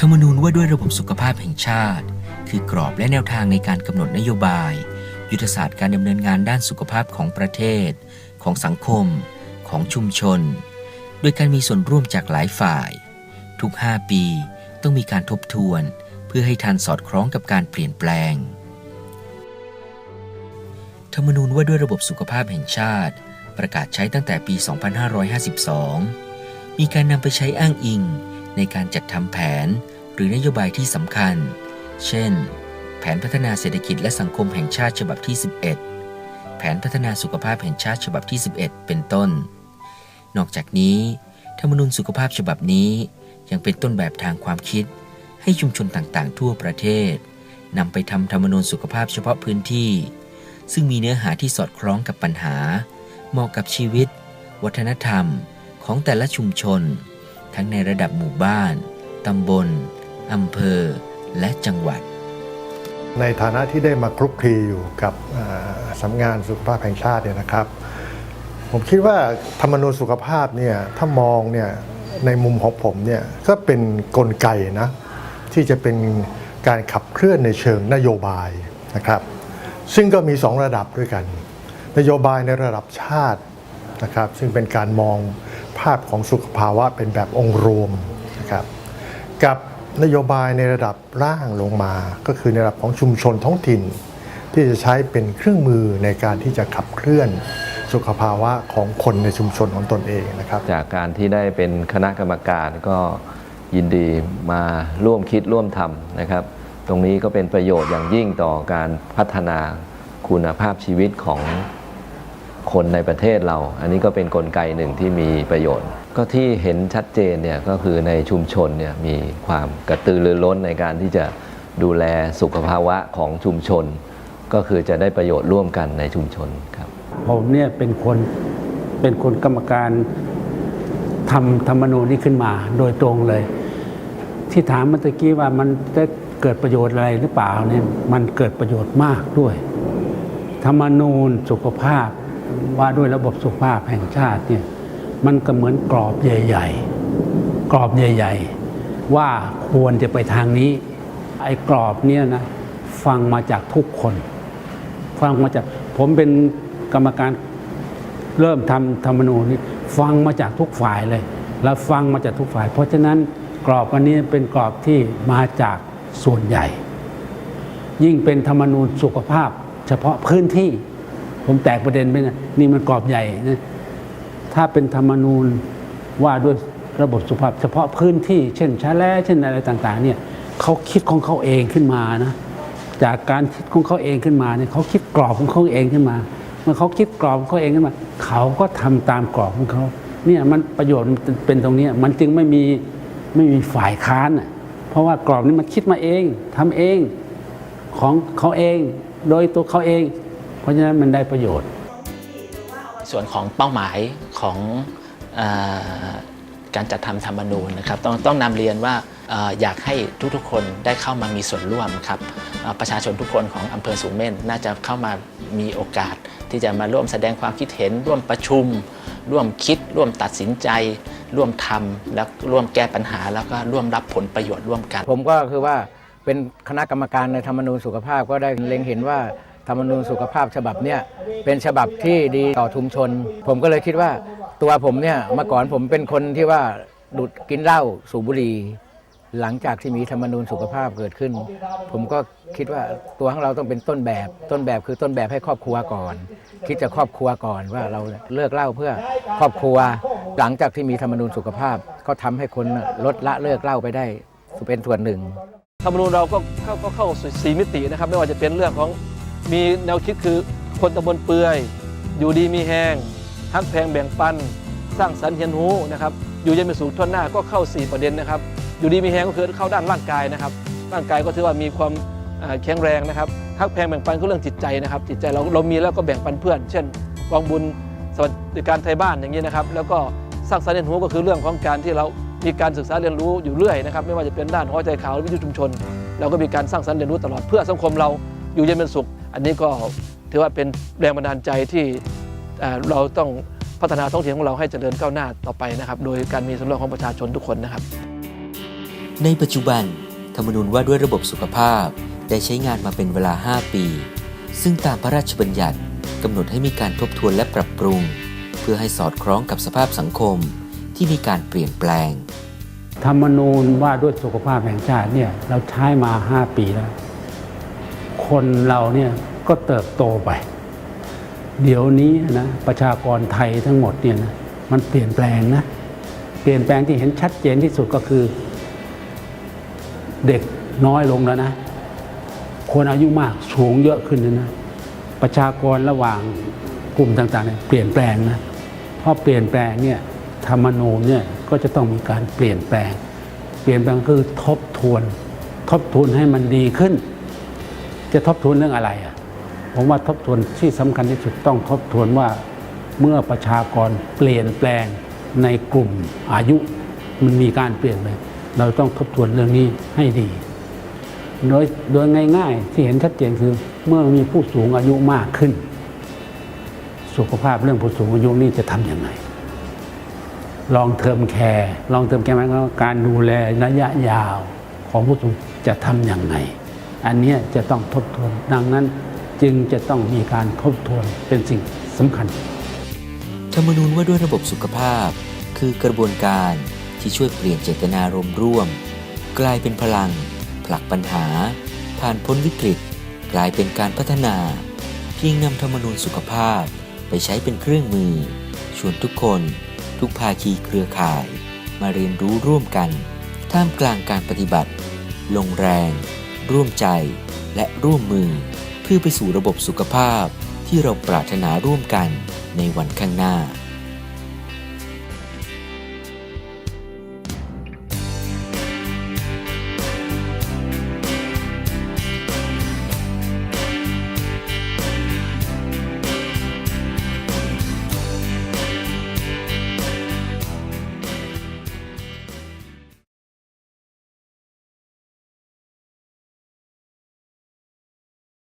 ธรรมนูญว่าด้วยระบบสุขภาพแห่งชาติ คือกรอบและแนวทางในการกำหนดนโยบาย ยุทธศาสตร์การดำเนินงานด้านสุขภาพของประเทศ ของสังคม ของชุมชน โดยการมีส่วนร่วมจากหลายฝ่าย ทุก 5 ปีต้องมีการทบทวน เพื่อให้ทันสอดคล้องกับการเปลี่ยนแปลง ธรรมนูญว่าด้วยระบบสุขภาพแห่งชาติ ประกาศใช้ตั้งแต่ปี 2552 มีการนำไปใช้อ้างอิง ในการจัดทำแผนหรือนโยบายที่สำคัญ เช่น แผนพัฒนาเศรษฐกิจและสังคมแห่งชาติฉบับที่ 11 แผนพัฒนาสุขภาพแห่งชาติฉบับที่ 11 เป็นต้น นอกจากนี้ธรรมนูญสุขภาพฉบับนี้ยังเป็นต้นแบบทางความคิด ให้ชุมชนต่างๆ ทั่วประเทศนำไปทำธรรมนูญสุขภาพเฉพาะพื้นที่ ซึ่งมีเนื้อหาที่สอดคล้องกับปัญหา เหมาะกับชีวิต วัฒนธรรมของแต่ละชุมชน ทั้งในระดับหมู่บ้าน ตำบล อำเภอ และจังหวัด ในฐานะที่ได้มาคลุกคลีอยู่กับสำนักงานสุขภาพแห่งชาติเนี่ยนะครับ ผมคิดว่าธรรมนูญสุขภาพเนี่ยถ้ามองเนี่ยในมุมของผมเนี่ยก็เป็นกลไกนะที่จะเป็นการขับเคลื่อนในเชิงนโยบายนะครับ ซึ่งก็มี 2 ระดับด้วยกัน นโยบายในระดับชาตินะครับ ซึ่งเป็นการมอง ภาพของสุขภาวะเป็นแบบองค์รวมนะครับกับนโยบายในระดับล่างลงมา ก็คือในระดับของชุมชนท้องถิ่น ที่จะใช้เป็นเครื่องมือในการที่จะขับเคลื่อนสุขภาวะของคนในชุมชนของตนเองนะครับ จากการที่ได้เป็นคณะกรรมการก็ยินดีมาร่วมคิดร่วมทำนะครับ ตรงนี้ก็เป็นประโยชน์อย่างยิ่งต่อการพัฒนาคุณภาพชีวิตของ คนในประเทศเรา อันนี้ก็เป็นนกลไกหนึ่งที่มีประโยชน์ ก็ที่เห็นชัดเจนเนี่ยก็คือในชุมชนเนี่ยมีความกระตือรือร้นในการที่จะดูแลสุขภาวะของชุมชน ก็คือจะได้ประโยชน์ร่วมกันในชุมชนครับ ผมเนี่ยเป็นคนเป็นคนกรรมการทำธรรมนูญนี้ขึ้นมาโดยตรงเลย ที่ถามเมื่อตะกี้ว่ามันได้เกิดประโยชน์อะไรหรือเปล่าเนี่ยมันเกิดประโยชน์มากด้วย ธรรมนูญสุขภาพ ว่าด้วยระบบสุขภาพแห่งชาติเนี่ยมันก็เหมือนกรอบใหญ่ ๆ กรอบใหญ่ ๆ ว่าควรจะไปทางนี้ ไอ้กรอบเนี่ยนะฟังมาจากทุกคน ฟังมาจากผมเป็นกรรมการเริ่มทำธรรมนูญนี่ฟังมาจากทุกฝ่ายเลย แล้วฟังมาจากทุกฝ่าย เพราะฉะนั้นกรอบอันนี้เป็นกรอบที่มาจากส่วนใหญ่ ยิ่งเป็นธรรมนูญสุขภาพ เฉพาะพื้นที่ ผมแตกประเด็นไปนะนี่มันกรอบใหญ่นะถ้าเป็นธรรมนูญว่าด้วยระบบสุภาพเฉพาะพื้นที่ เช่นชาแลเช่นอะไรต่าง ๆ เนี่ยเขาคิดของเขาเองขึ้นมานะจากการคิดของเขาเองขึ้นมาเนี่ยเขาคิดกรอบของเขาเองขึ้นมา เมื่อเขาคิดกรอบของเขาเองขึ้นมา เขาก็ทำตามกรอบของเขาเนี่ยมันประโยชน์มันเป็นตรงนี้มันจึงไม่มีไม่มีฝ่ายค้านอะเพราะว่ากรอบนี้มันคิดมาเองทำเองของเขาเอง โดยตัวเขาเอง เพราะฉะนั้นมันได้ประโยชน์ ส่วนของเป้าหมายของเออการจัดทำธรรมนูญนะครับต้องต้องนำเรียนว่าเอ่ออยากให้ทุกๆ คนได้เข้ามามีส่วนร่วมครับเอ่อประชาชนทุกคนของอำเภอสูงเม่นน่าจะเข้ามามีโอกาส ที่จะมาร่วมแสดงความคิดเห็น ร่วมประชุม ร่วมคิด ร่วมตัดสินใจ ร่วมทำแล้วร่วมแก้ปัญหา แล้วก็ร่วมรับผลประโยชน์ร่วมกัน ผมก็คือว่าเป็นคณะกรรมการในธรรมนูญสุขภาพก็ได้เล็งเห็นว่า ธรรมนูญสุขภาพฉบับเนี้ยเป็นฉบับที่ดีต่อชุมชน ผมก็เลยคิดว่าตัวผมเนี่ยเมื่อก่อนผมเป็นคนที่ว่าดูดกินเหล้าสูบบุหรี่หลังจากที่มีธรรมนูญสุขภาพเกิดขึ้น ผมก็คิดว่าตัวของเราต้องเป็นต้นแบบ ต้นแบบคือต้นแบบให้ครอบครัวก่อน คิดจะครอบครัวก่อนว่าเราเลิกเหล้าเพื่อครอบครัว หลังจากที่มีธรรมนูญสุขภาพก็ทำให้คนลดละเลิกเหล้าไปได้เป็นส่วนหนึ่ง ธรรมนูญเราก็เข้าเข้าสู่สีมิตินะครับ ไม่ว่าจะเป็นเรื่องของ มีแนวคิดคือคนตำบลเปื่อย อยู่ดีมีแหงฮักแพงแบ่งปัน สร้างสรรค์เฮียนหูนะครับอยู่เย็นเป็นสุขทั่วหน้าก็เข้า 4 ประเด็นนะครับ อยู่ดีมีแหงก็คือเข้าด้านร่างกายนะครับ ร่างกายก็ถือว่ามีความแข็งแรงนะครับฮักแพงแบ่งปันก็เรื่องจิตใจนะครับ จิตใจเราเรามีแล้วก็แบ่งปันเพื่อน เช่นกองบุญสวัสดิการไทยบ้านอย่างนี้นะครับแล้วก็สร้างสรรค์เรียนรู้ก็คือเรื่องของการที่เรามีการศึกษาเรียนรู้อยู่เรื่อยนะครับไม่ว่าจะเป็นด้านหัวใจขาวหรือวิทยุชุมชน เราก็มีการสร้างสรรค์เรียนรู้ตลอดเพื่อสังคมเราอยู่เย็นเป็นสุข อันนี้ก็ถือว่าเป็นแรงบันดาลใจที่เอ่อเราต้องพัฒนาท้องถิ่นของเราให้เจริญก้าวหน้าต่อไปนะครับ โดยการมีส่วนร่วมของประชาชนทุกคนนะครับ ในปัจจุบันธรรมนูญว่าด้วยระบบสุขภาพได้ใช้งานมาเป็นเวลา 5 ปี ซึ่งตามพระราชบัญญัติกำหนดให้มีการทบทวนและปรับปรุง เพื่อให้สอดคล้องกับสภาพสังคมที่มีการเปลี่ยนแปลง ธรรมนูญว่าด้วยสุขภาพแห่งชาติเนี่ยเราใช้มา 5 ปีแล้ว คนเราเนี่ยก็เติบโตไป เดี๋ยวนี้นะประชากรไทยทั้งหมดเนี่ยนะมันเปลี่ยนแปลงนะเปลี่ยนแปลงที่เห็นชัดเจนที่สุดก็คือ เด็กน้อยลงแล้วนะ คนอายุมากสูงเยอะขึ้นนะประชากรระหว่างกลุ่มต่างๆเนี่ยเปลี่ยนแปลงนะเพราะเปลี่ยนแปลงเนี่ยธรรมนูญเนี่ยก็จะต้องมีการเปลี่ยนแปลง เปลี่ยนแปลงคือทบทวน ทบทวนให้มันดีขึ้น จะทบทวนเรื่องอะไรอะผมว่าทบทวนที่สำคัญที่สุดต้องทบทวนว่าเมื่อประชากรเปลี่ยนแปลงในกลุ่มอายุมันมีการเปลี่ยนแปลงเราต้องทบทวนเรื่องนี้ให้ดี โดยโดยง่าย ๆ ที่เห็นชัดเจนคือเมื่อมีผู้สูงอายุมากขึ้น สุขภาพเรื่องผู้สูงอายุนี่จะทำยังไงลองเทอมแคร์ลองเทอมแคร์หมายความว่าการดูแลระยะยาวของผู้สูงจะทำยังไง อันนี้จะต้องทบทวน ดังนั้นจึงจะต้องมีการทบทวนเป็นสิ่งสำคัญ ธรรมนูญว่าด้วยระบบสุขภาพ คือกระบวนการที่ช่วยเปลี่ยนเจตนารมณ์ร่วม กลายเป็นพลัง ผลักปัญหา ผ่านพ้นวิกฤต กลายเป็นการพัฒนา เพียงนำธรรมนูญสุขภาพไปใช้เป็นเครื่องมือ ชวนทุกคน ทุกภาคีเครือข่าย มาเรียนรู้ร่วมกัน ท่ามกลางการปฏิบัติ ลงแรง ร่วมใจและร่วมมือเพื่อไปสู่ระบบสุขภาพที่เราปรารถนาร่วมกันในวันข้างหน้า